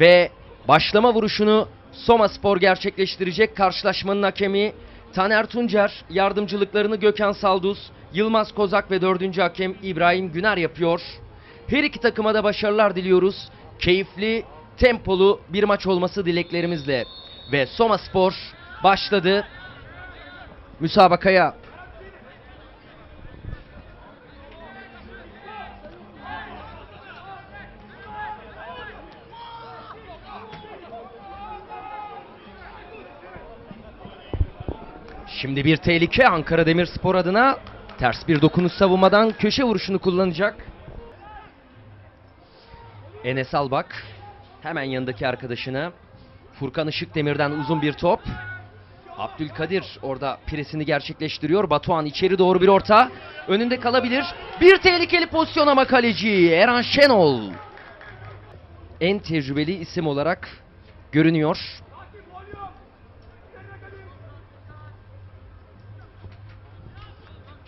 Ve başlama vuruşunu Soma Spor gerçekleştirecek. Karşılaşmanın hakemi Taner Tuncer, yardımcılıklarını Gökhan Saldus, Yılmaz Kozak ve dördüncü hakem İbrahim Güner yapıyor. Her iki takıma da başarılar diliyoruz. Keyifli, tempolu bir maç olması dileklerimizle. Ve Soma Spor başladı. Müsabakaya Şimdi bir tehlike Ankara Demirspor adına ters bir dokunuş savunmadan köşe vuruşunu kullanacak. Enes Albak hemen yanındaki arkadaşına Furkan Işıkdemir'den uzun bir top. Abdülkadir orada presini gerçekleştiriyor. Batuhan içeri doğru bir orta. Önünde kalabilir. Bir tehlikeli pozisyon ama kaleci Eren Şenol. En tecrübeli isim olarak görünüyor.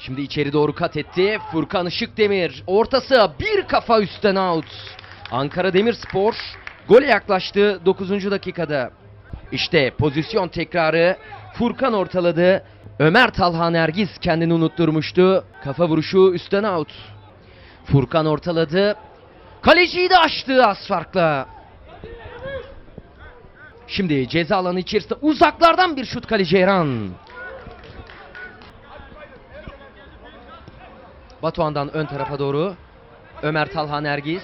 Şimdi içeri doğru kat etti. Furkan Işıkdemir. Ortası bir kafa üstten out. Ankara Demirspor gole yaklaştı 9. dakikada. İşte pozisyon tekrarı. Furkan ortaladı. Ömer Talha Nergiz kendini unutturmuştu. Kafa vuruşu üstten out. Furkan ortaladı. Kaleciyi de açtı az farkla. Şimdi ceza alanı içerisinde uzaklardan bir şut kaleci Eren. Batuhan'dan ön tarafa doğru. Ömer Talha Nergis.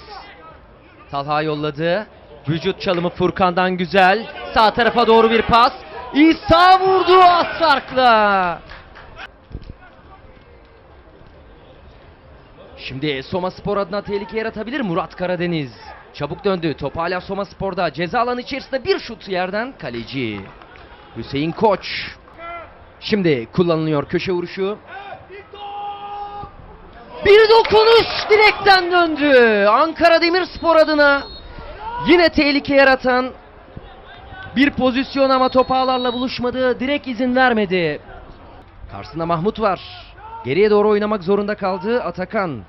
Talha yolladı. Vücut çalımı Furkan'dan güzel. Sağ tarafa doğru bir pas. İsa vurdu az farkla. Şimdi Soma Spor adına tehlike yaratabilir Murat Karadeniz. Çabuk döndü. Top hala Soma Spor'da. Ceza alanı içerisinde bir şut yerden kaleci. Hüseyin Koç. Şimdi kullanılıyor köşe vuruşu. Bir dokunuş direkten döndü. Ankara Demirspor adına yine tehlike yaratan bir pozisyon ama top ağlarla buluşmadı. Direkt izin vermedi. Karşısında Mahmut var. Geriye doğru oynamak zorunda kaldı Atakan.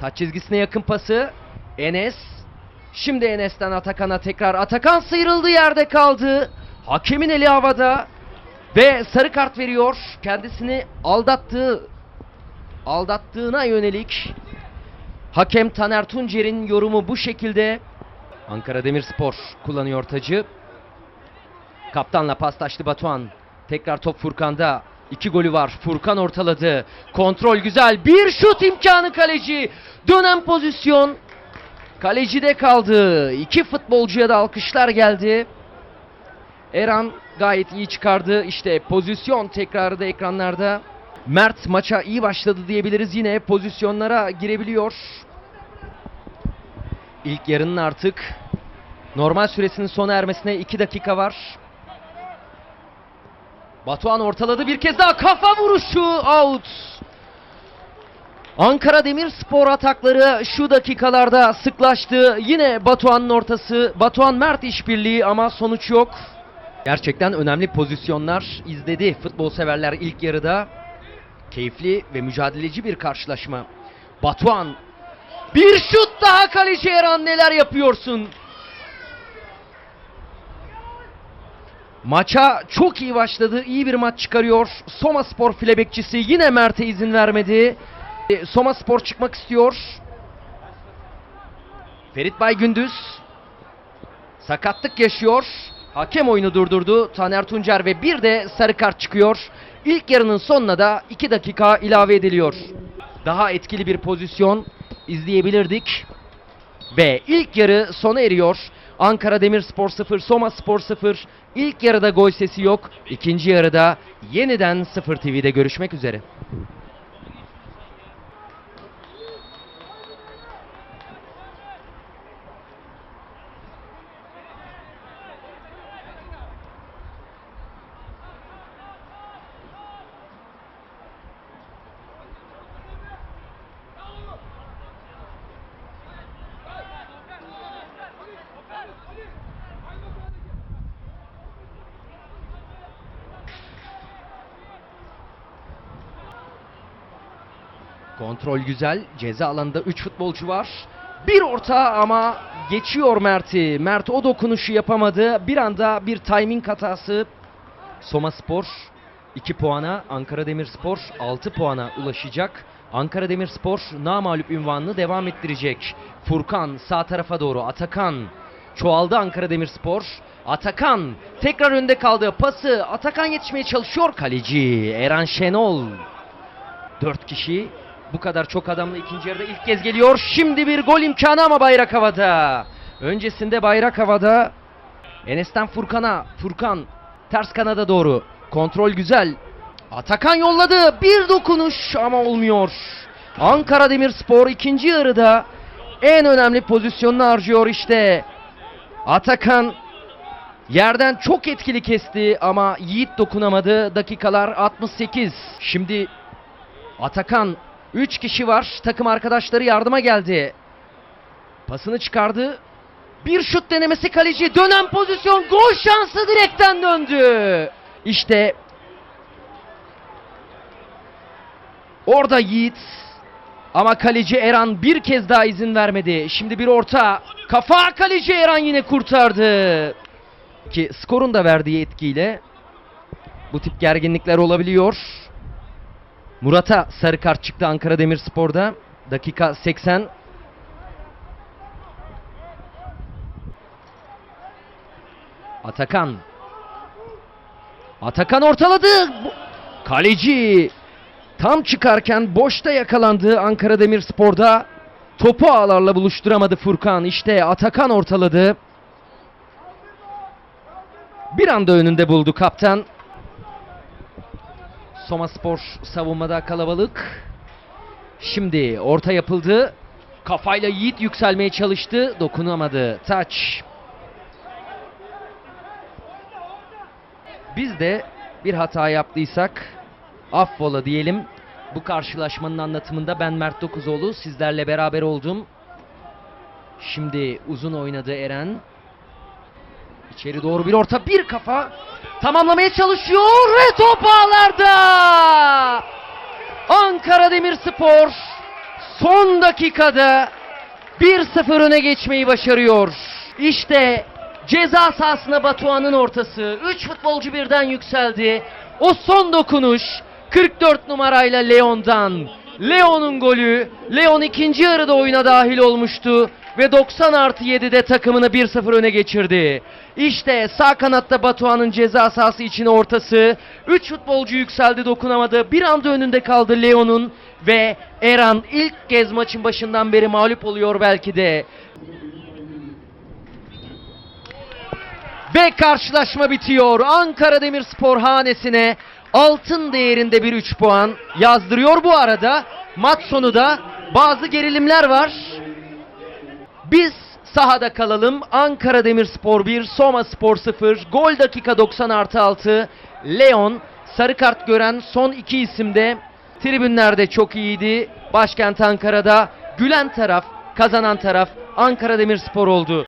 Taç çizgisine yakın pası. Enes. Şimdi Enes'ten Atakan'a tekrar. Atakan sıyrıldı yerde kaldı. Hakemin eli havada. Ve sarı kart veriyor. Kendisini aldattığı aldattığına yönelik hakem Taner Tuncer'in yorumu bu şekilde. Ankara Demirspor kullanıyor tacı. Kaptanla paslaştı Batuhan. Tekrar top Furkan'da. İki golü var. Furkan ortaladı. Kontrol güzel. Bir şut imkanı kaleci. Dönen pozisyon. Kalecide kaldı. İki futbolcuya da alkışlar geldi. Eran gayet iyi çıkardı. İşte pozisyon tekrarı da ekranlarda. Mert maça iyi başladı diyebiliriz. Yine pozisyonlara girebiliyor. İlk yarının artık normal süresinin sona ermesine 2 dakika var. Batuhan ortaladı bir kez daha kafa vuruşu out. Ankara Demirspor atakları şu dakikalarda sıklaştı. Yine Batuhan'ın ortası. Batuhan Mert işbirliği ama sonuç yok. Gerçekten önemli pozisyonlar izledi futbol severler ilk yarıda. Keyifli ve mücadeleci bir karşılaşma. Batuhan bir şut daha kaleci Eren neler yapıyorsun? Maça çok iyi başladı. iyi bir maç çıkarıyor. Soma Spor file bekçisi yine Mert'e izin vermedi. E, Soma Spor çıkmak istiyor. Ferit Bay Gündüz sakatlık yaşıyor. Hakem oyunu durdurdu. Taner Tuncer ve bir de sarı kart çıkıyor. İlk yarının sonuna da 2 dakika ilave ediliyor. Daha etkili bir pozisyon izleyebilirdik. Ve ilk yarı sona eriyor. Ankara Demirspor 0, Soma Spor 0. İlk yarıda gol sesi yok. İkinci yarıda yeniden 0 TV'de görüşmek üzere. Kontrol güzel. Ceza alanında 3 futbolcu var. Bir orta ama geçiyor Mert'i. Mert o dokunuşu yapamadı. Bir anda bir timing hatası. Soma Spor 2 puana, Ankara Demirspor 6 puana ulaşacak. Ankara Demirspor namağlup ünvanını devam ettirecek. Furkan sağ tarafa doğru Atakan çoğaldı Ankara Demirspor. Atakan tekrar önde kaldı. Pası Atakan yetişmeye çalışıyor kaleci Eren Şenol. 4 kişi bu kadar çok adamla ikinci yarıda ilk kez geliyor. Şimdi bir gol imkanı ama bayrak havada. Öncesinde bayrak havada. Enes'ten Furkan'a. Furkan ters kanada doğru. Kontrol güzel. Atakan yolladı. Bir dokunuş ama olmuyor. Ankara Demirspor ikinci yarıda en önemli pozisyonunu harcıyor işte. Atakan yerden çok etkili kesti ama Yiğit dokunamadı. Dakikalar 68. Şimdi Atakan 3 kişi var. Takım arkadaşları yardıma geldi. Pasını çıkardı. Bir şut denemesi kaleci. Dönen pozisyon. Gol şansı direkten döndü. İşte orada Yiğit ama kaleci Eran bir kez daha izin vermedi. Şimdi bir orta. Kafa kaleci Eran yine kurtardı. Ki skorun da verdiği etkiyle bu tip gerginlikler olabiliyor. Murat'a sarı kart çıktı Ankara Demirspor'da. Dakika 80. Atakan. Atakan ortaladı. Kaleci tam çıkarken boşta yakalandı Ankara Demirspor'da. Topu ağlarla buluşturamadı Furkan. İşte Atakan ortaladı. Bir anda önünde buldu kaptan. Soma Spor savunmada kalabalık. Şimdi orta yapıldı. Kafayla Yiğit yükselmeye çalıştı. Dokunamadı. Taç. Biz de bir hata yaptıysak affola diyelim. Bu karşılaşmanın anlatımında ben Mert Dokuzoğlu sizlerle beraber oldum. Şimdi uzun oynadı Eren. İçeri doğru bir orta bir kafa tamamlamaya çalışıyor ve top ağlarda. Ankara Demirspor son dakikada 1-0 öne geçmeyi başarıyor. İşte ceza sahasına Batuhan'ın ortası. 3 futbolcu birden yükseldi. O son dokunuş 44 numarayla Leon'dan. Leon'un golü. Leon ikinci yarıda oyuna dahil olmuştu. Ve 90 artı 7'de takımını 1-0 öne geçirdi. İşte sağ kanatta Batuhan'ın ceza sahası için ortası. 3 futbolcu yükseldi dokunamadı. Bir anda önünde kaldı Leon'un. Ve Eran ilk kez maçın başından beri mağlup oluyor belki de. Ve karşılaşma bitiyor. Ankara Demirspor hanesine altın değerinde bir 3 puan yazdırıyor bu arada. Maç sonu da bazı gerilimler var. Biz sahada kalalım. Ankara Demirspor 1, Soma Spor 0. Gol dakika 90 artı 6. Leon sarı kart gören son iki isim de tribünlerde çok iyiydi. Başkent Ankara'da gülen taraf, kazanan taraf Ankara Demirspor oldu.